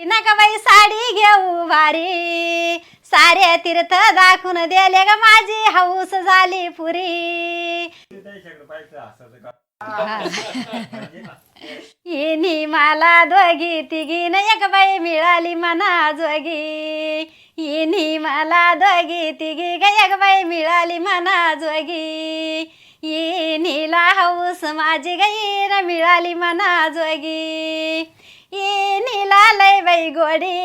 नका बाई साडी घेऊ भारी सारे तीर्थ दाखवून दिले ग माझी हौस झाली पुरी. इनी मला दोघी तिघी न एक बाई मिळाली मना जोगी. इनी मला दोघी तिघी ग एक बाई मिळाली मना जोगी. इनीला हौस माझी गई न मिळाली मना जोगी. लय बाई गोडी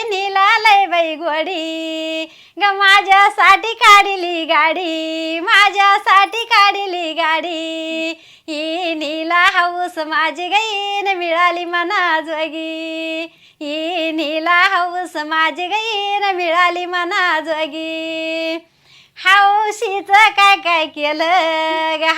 इनीला लय बाई गोडी ग माझ्यासाठी काढली गाडी माझ्यासाठी काढली गाडी. ही नीला हाऊस माझी गईन मिळाली मना जोगी. ही नीला हाऊस माझी गईन मिळाली मना जोगी. हौशीचं काय काय केलं ग?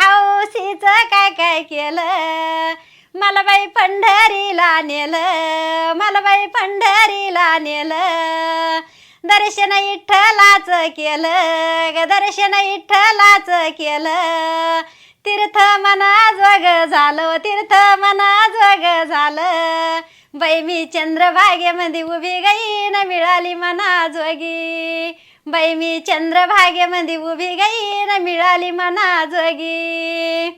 काय काय केलं? मला बाई पंढरीला नेलं मला बाई पंढरीला नेलं. दर्शन इठ्ठलाच केलं दर्शन इठ्ठलाच केलं. तीर्थ मना जग झालं तीर्थ मना जग झालं. बाई मी चंद्रभागेमध्ये उभी गई न मिळाली मना जोगी बाई मी चंद्रभागेमध्ये उभी गई न मिळाली मना जोगी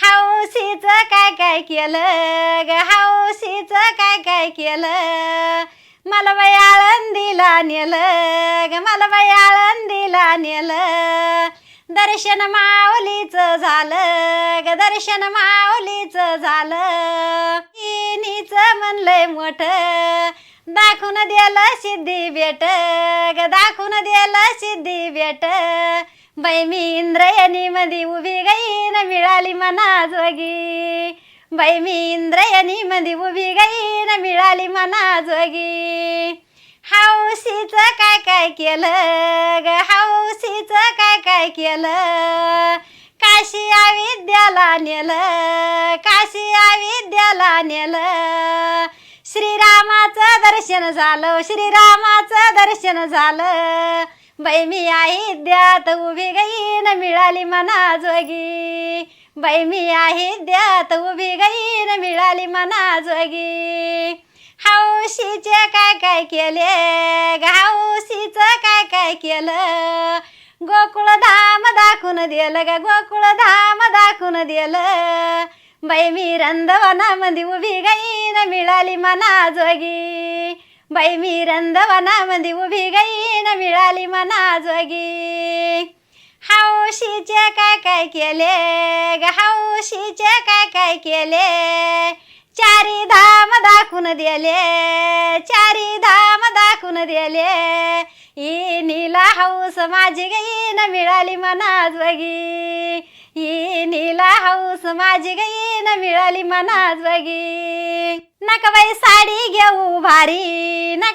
हाऊसीच काय काय केलं ग? हौशीचं काय काय केलं? मला बाई आळंदीला नेलं ग मला बाई आळंदीला नेलं. दर्शन माऊलीचं झालं ग दर्शन माऊलीचं झालं. तिनीचं म्हणलंय मोठ दाखवून दिलं सिद्धी भेट ग दाखवून दिलं सिद्धी भेट. बाई मी इंद्रयणी मधी उभी गई न मिळाली मना जोगी बाई मी इंद्रयणी मधी उभी गई न मिळाली मना जोगी हाऊसीच काय काय केलं ग? हाऊसीच काय काय केलं? काशी विद्याला नेलं? काशी विद्याला नेलं? श्रीरामाचं दर्शन झालं श्रीरामाचं दर्शन झालं. बाई मी आई द्यात उभी गई न मिळाली मना जोगी. बाई मी आई द्यात उभी गई न मिळाली मना जोगी. हौशीचे काय काय केले ग? काय काय केलं? गोकुळ धाम दाखवून दिलं ग गोकुळ धाम दाखवून दिलं. बाई मी रंधवनामध्ये उभी गई न मिळाली मना जोगी. बाई मी रंधवनामध्ये उभी गई न मिळाली मना जोगी. हौशीचे काय काय केले ग? हौशीचे काय काय केले? चारी धाम दाखवून दिले. चारी धाम दाखवून दिले. ही नीला हौस माझी गई न मिळाली मना बगी ही नीला हौस माझी गई न मिळाली मना बगी नका बाई साडी घेऊ भारी.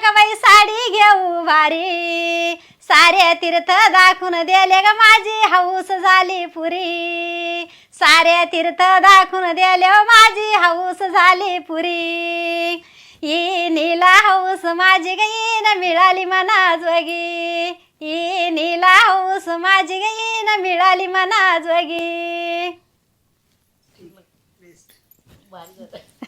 नका बाई साडी घेऊ भारी? सारे तीर्थ दाखवून दिले ग माझी हौस झाली पुरी. सारे तीर्थ दाखवून दिले माझी हौस झाली पुरी. ही नीला हौस माझी गई न मिळाली मना जोगी ही नीला हौस माझी गई न मिळाली मना जोगी भारी